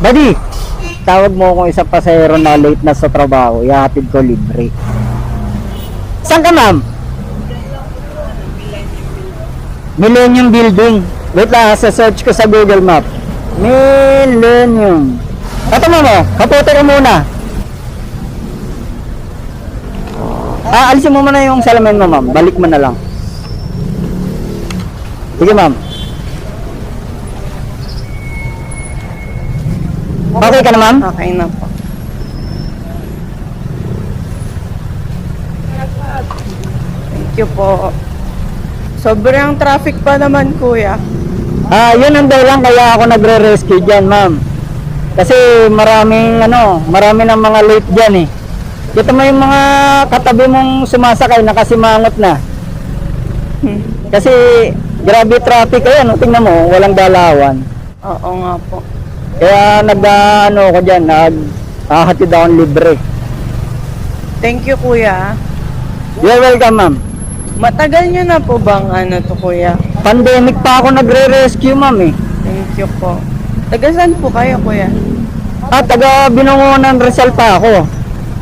Buddy, tawag mo kung isa pasahero na late na sa trabaho, ihatid ko libre. Saan ka ma'am? Millennium Building. Wait lang, sa search ko sa Google Map. Millennium. Ito mo mo, kapote ka muna. Ah, alisin mo muna yung salamin mo ma'am. Balik mo na lang. Sige ma'am. Okay ka na ma'am? Okay na po. Thank you po. Sobrang traffic pa naman, kuya. Ah, yun ang dahilan kaya ako nagre-rescue diyan, ma'am. Kasi maraming ano, marami ng mga late diyan eh. Mo yung mga katabi mong sumasakay nakasimangot na. Hmm. Kasi grabe traffic ayan, oh, tingnan mo, walang dalawan. Oo nga po. Kaya nag ah, ano ko diyan, nag hahatid ako ng libre. Thank you, kuya. You're welcome, ma'am. Matagal nyo na po bang ano to, kuya? Pandemic pa ako nagre-rescue, ma'am eh. Thank you po. Taga saan po kayo, kuya? At taga Binungunan Rizal pa ako.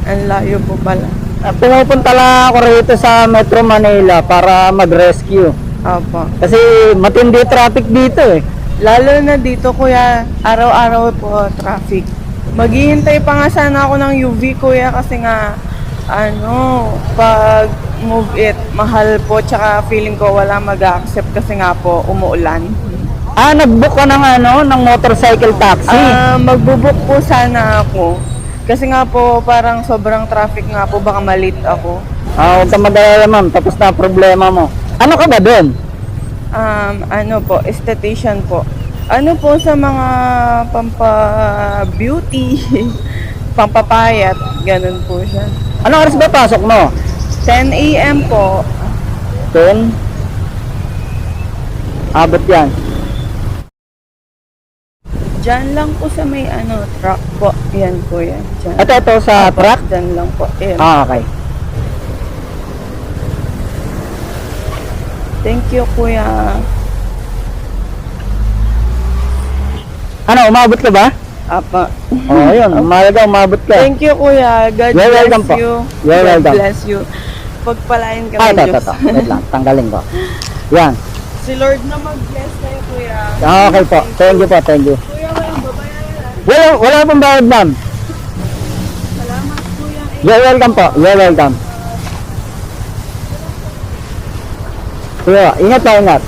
Ang layo po pala. Ah, Pumupunta lang ako rito sa Metro Manila para mag-rescue. Opo. Kasi matindi traffic dito eh. Lalo na dito, kuya, araw-araw po traffic. Maghihintay pa nga sana ako ng UV, kuya, kasi nga, ano, pag move it, mahal po, tsaka feeling ko wala mag-accept kasi nga po, umuulan. Ah, nag-book ka ng ano, ng motorcycle taxi. Ah, magbubuk po sana ako. Kasi nga po, parang sobrang traffic nga po, baka malit ako. Ah, huwag ka mag-alala ma'am, tapos na problema mo. Ano ka ba doon? Um, ano po, esthetician po. Ano po sa mga pampa-beauty, pampapayat, ganun po siya. Ano oras ba pasok mo? 10 a.m. po. 10? Abot yan. Diyan lang po sa may ano, truck po. Yan po yan. Diyan. Ito, ito sa truck? Diyan lang po. Ayan. Ah, okay. Thank you, kuya. Ano, umabot ka ba? Apa. Oh, yun. Mahalaga, umabot ka. Thank you, kuya. God You're bless welcome po. you. You're God welcome. bless you. Pagpalain ka Ah, ng ito, ito, Diyos. ito. Wait lang, tanggalin ko. Yan. si Lord na mag-bless kayo, kuya. Ah, okay po. Thank you po, thank you. Kuya, walang babayaran. Wala, wala pong bayad ma'am. Salamat, kuya. You're welcome po. You're welcome. Sige, ingat po, ingat.